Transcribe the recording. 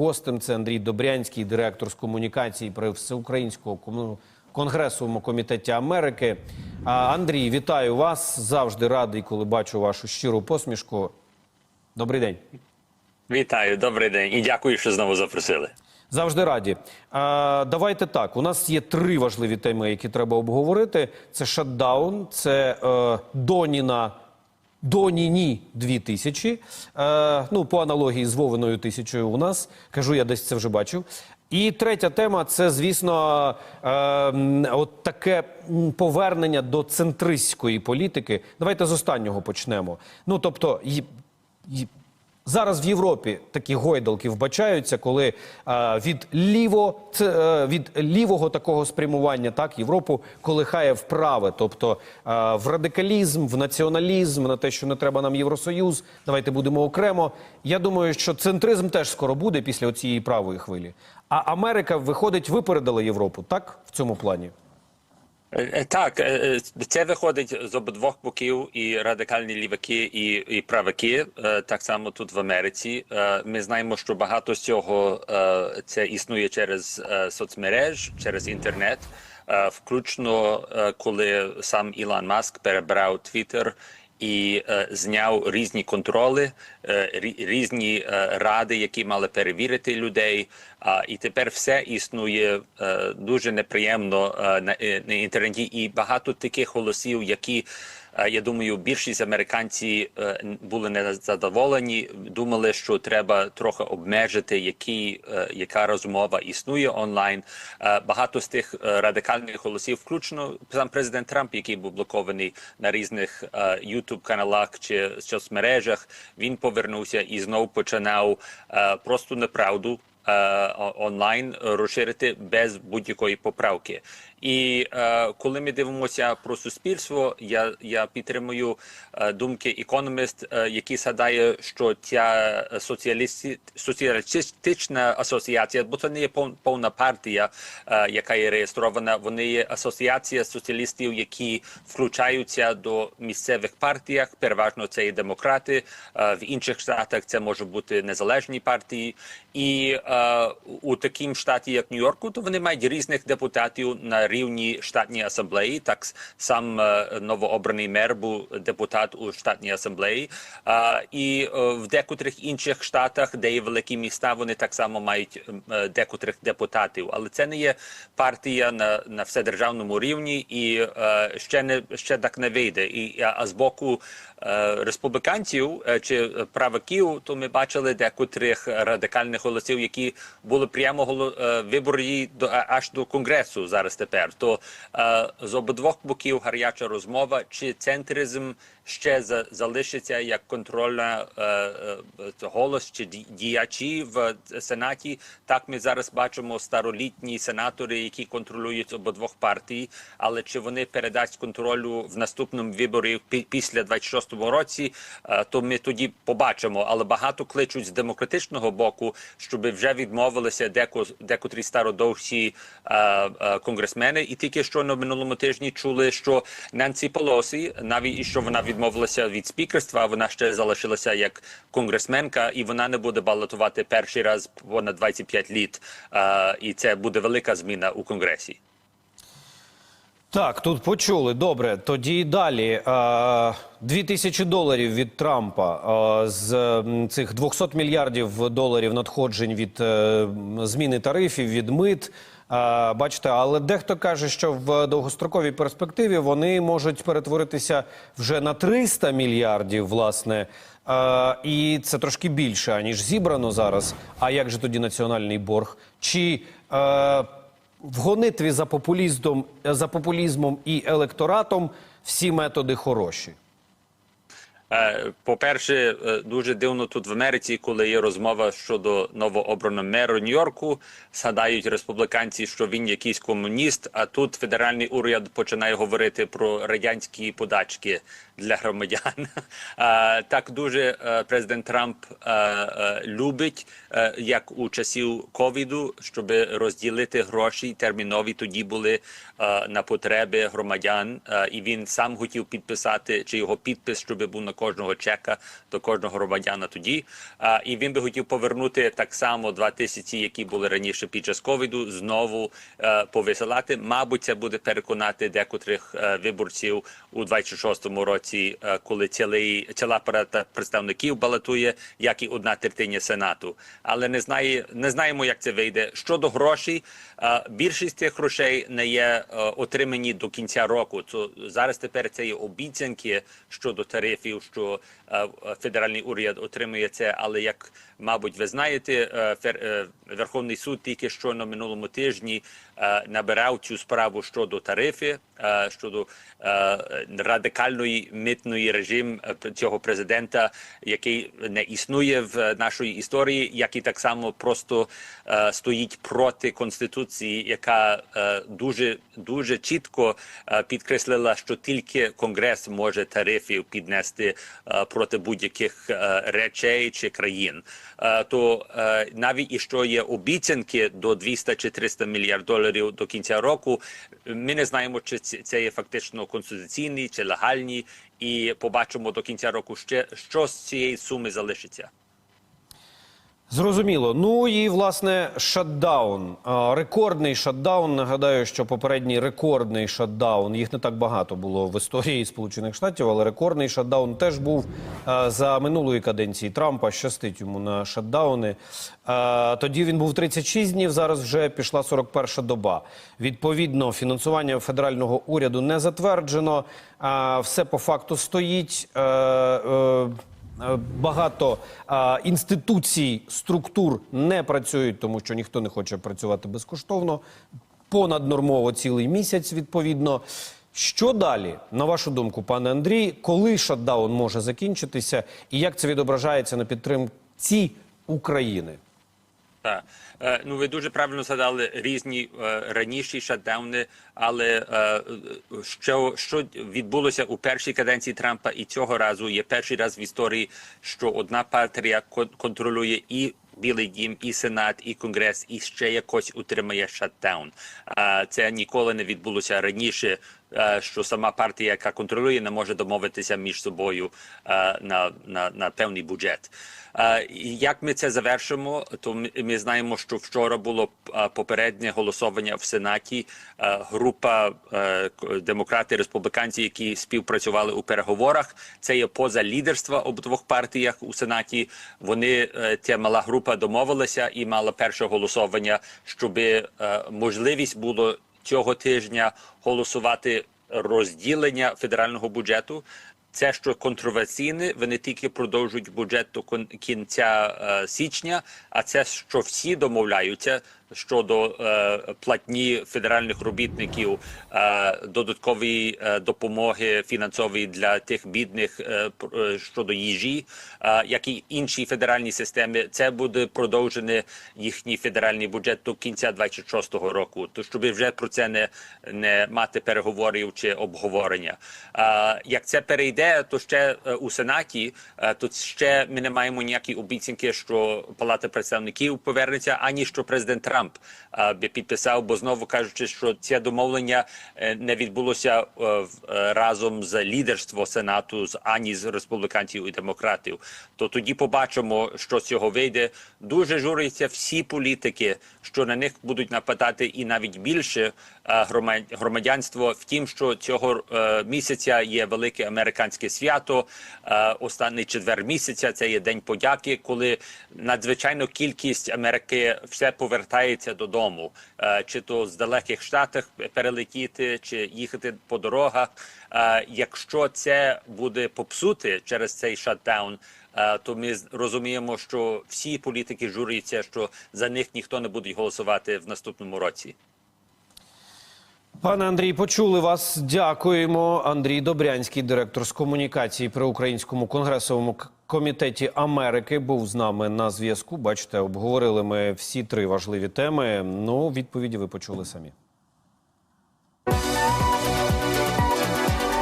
Гостем це Андрій Добрянський, директор з комунікації при Всеукраїнському кому- конгресовому комітеті Америки. А, Андрій, вітаю вас. Завжди радий, коли бачу вашу щиру посмішку. Добрий день. Вітаю, добрий день і дякую, що знову запросили. Завжди раді. А, давайте так. У нас є три важливі теми, які треба обговорити: це шатдаун, це е, Доніна. Доніні 2000, е, ну по аналогії з Вовиною тисячою у нас кажу, я десь це вже бачив. І третя тема це, звісно, е, от таке повернення до центристської політики. Давайте з останнього почнемо. Ну тобто, Зараз в Європі такі гойдалки вбачаються, коли е, від ліво це, е, від лівого такого спрямування так Європу колихає вправе, тобто е, в радикалізм, в націоналізм, на те, що не треба нам Євросоюз. Давайте будемо окремо. Я думаю, що центризм теж скоро буде після цієї правої хвилі. А Америка виходить, випередила Європу, так в цьому плані. Е, е, Так, е, це виходить з обох боків, і радикальні ліваки, і, і правики. Так само тут в Америці. Ми знаємо, що багато з цього це існує через соцмереж, через інтернет. Включно коли сам Ілон Маск перебрав Твіттер і е, зняв різні контроли, е, різні е, ради, які мали перевірити людей. А і тепер все існує е, дуже неприємно е, на, е, на інтернеті, і багато таких голосів, які. Е, Я думаю, більшість американці е, були незадоволені, думали, що треба трохи обмежити, які, е, яка розмова існує онлайн. Багато з тих радикальних голосів, включно сам президент Трамп, який був блокований на різних youtube каналах чи соцмережах, він повернувся і знов починав просто неправду онлайн розширити без будь-якої поправки. І е, коли ми дивимося про суспільство, я, я підтримую е, думки економіст, е, який згадає, що ця соціалісті, соціалістична асоціація, бо це не є пов- повна партія, е, яка є реєстрована. Вони є асоціація соціалістів, які включаються до місцевих партіях. Переважно це і демократи. Е, в інших штатах це може бути незалежні партії. І е, у такому штаті, як Нью-Йорку, то вони мають різних депутатів на рівні штатній асамблеї. Так сам е, новообраний мер був депутат у штатній асамблеї. І е, в декотрих інших штатах, де є великі міста, вони так само мають е, декотрих депутатів. Але це не є партія на, на вседержавному рівні, і ще не ще так не вийде. І а з боку республіканців е, чи правиків, то ми бачили декотрих радикальних голосів, які були прямо е, виборі до аж до конгресу зараз тепер. То е, з обидвох боків гаряча розмова, чи центризм ще за, залишиться як контрольна е, е, голос чи ді- діячі в сенаті. Так ми зараз бачимо старолітні сенатори, які контролюють обидвох партій. Але чи вони передасть контролю в наступному виборі пі- після 26-го році, е, то ми тоді побачимо. Але багато кличуть з демократичного боку, щоб вже відмовилися деко, декотрі стародовші е, конгресмени. І тільки що на минулому тижні чули, що Нансі Полосі, навіть і що вона відмовилася від спікерства, вона ще залишилася як конгресменка, і вона не буде балотувати перший раз понад 25 літ. І це буде велика зміна у конгресі. Так, тут почули. Добре, тоді далі. Е, Дві тисячі доларів від Трампа з цих 200 мільярдів доларів надходжень від е, зміни тарифів, від мит. Бачите, але дехто каже, що в довгостроковій перспективі вони можуть перетворитися вже на 300 мільярдів, власне. І це трошки більше, аніж зібрано зараз. А як же тоді національний борг? Чи в гонитві за популізмом, за популізмом і електоратом всі методи хороші. Е, По-перше, е, дуже дивно тут в Америці, коли є розмова щодо новообраного меру Нью-Йорку, згадають республіканці, що він якийсь комуніст. А тут федеральний уряд починає говорити про радянські подачки для громадян. Так дуже е, президент Трамп е, е, любить, як у часів ковіду, щоб розділити гроші термінові тоді були на потреби громадян, і він сам хотів підписати чи його підпис, щоб був на кожного чека до кожного громадяна тоді. І він би хотів повернути так само два тисячі, які були раніше під час ковіду, знову повисилати. Мабуть, це буде переконати декотрих виборців у 26-му році, е, коли цілий ціла палата представників балотує, як і одна третина сенату. Але не знає, не знаємо, як це вийде. Щодо грошей, е, більшість цих грошей не є е, отримані до кінця року. То зараз тепер це є обіцянки щодо тарифів, що федеральний уряд отримує це. Але як мабуть, ви знаєте, Верховний суд тільки що на минулому тижні набирав цю справу щодо тарифи, щодо радикальної митної режим е, цього президента, який не існує в нашої історії, як і так само просто е, стоїть проти конституції, яка е, дуже дуже чітко е, підкреслила, що тільки конгрес може тарифів піднести е, проти будь-яких е, речей чи країн. Е, то е, навіть і що є обіцянки до 200 чи 300 мільярд доларів до кінця року, ми не знаємо, чи це є фактично конституційні чи легальні, і побачимо до кінця року ще що з цієї суми залишиться. Зрозуміло. Ну і власне шатдаун. Рекордний шатдаун. Нагадаю, що попередній рекордний шатдаун. Їх не так багато було в історії Сполучених Штатів, але рекордний шатдаун теж був за минулої каденції Трампа. Щастить йому на шатдауни. Тоді він був 36 днів. Зараз вже пішла 41 доба. Відповідно, фінансування федерального уряду не затверджено. Все по факту стоїть. Е, е, Е, Багато а, інституцій, структур не працюють, тому що ніхто не хоче працювати безкоштовно. Понаднормово цілий місяць, відповідно. Що далі, на вашу думку, пане Андрій, коли шатдаун може закінчитися, і як це відображається на підтримці України? Так. Е, Ну, ви дуже правильно згадали різні е, раніші шатдауни, але е, що, що відбулося у першій каденції Трампа і цього разу є перший раз в історії, що одна партія кон- контролює і Білий дім, і Сенат, і Конгрес, і ще якось утримає шатдаун. А це ніколи не відбулося раніше. Е, Що сама партія, яка контролює, не може домовитися між собою е, на, на, на певний бюджет. Е, Як ми це завершимо, то ми, знаємо, що вчора було попереднє голосування в Сенаті. Група демократи, республіканці, які співпрацювали у переговорах. Це є поза лідерства обидвох партіях у Сенаті. Вони ця мала група домовилася і мала перше голосування, щоб можливість було цього тижня голосувати розділення федерального бюджету. Це що контроверсійне, вони тільки продовжують бюджет до кінця е, січня. А це що всі домовляються щодо е, платні федеральних робітників, е, додаткової е, допомоги фінансової для тих бідних щодо їжі, як і інші федеральні системи. Це буде продовжений їхній федеральний бюджет до кінця 26-го року. То щоб вже про це не, не мати переговорів чи обговорення. Як це перейде, то ще у сенаті е, тут ще ми не маємо ніякі обіцянки, що Палата представників повернеться, ані що президент Трамп би підписав, бо знову кажучи, що це домовлення е, не відбулося е, е, разом з лідерством сенату, з ані з республіканців і демократів. То тоді побачимо, що з цього вийде. Дуже журяться всі політики, що на них будуть нападати, і навіть більше грома- громадянство. Втім, що цього місяця є велике американське свято. Останній четвер місяця це є день подяки, коли надзвичайно кількість Америки все повертається додому, Е, чи то з далеких штатах перелетіти, чи їхати по дорогах. Е, Якщо це буде попсути через цей шатдаун, е, то ми розуміємо, що всі політики журяться, що за них ніхто не буде голосувати в наступному році. Пане Андрій, почули вас. Дякуємо. Андрій Добрянський, директор з комунікації при Українському конгресовому комітеті Америки, був з нами на зв'язку. Бачите, обговорили ми всі три важливі теми. Ну, відповіді ви почули самі.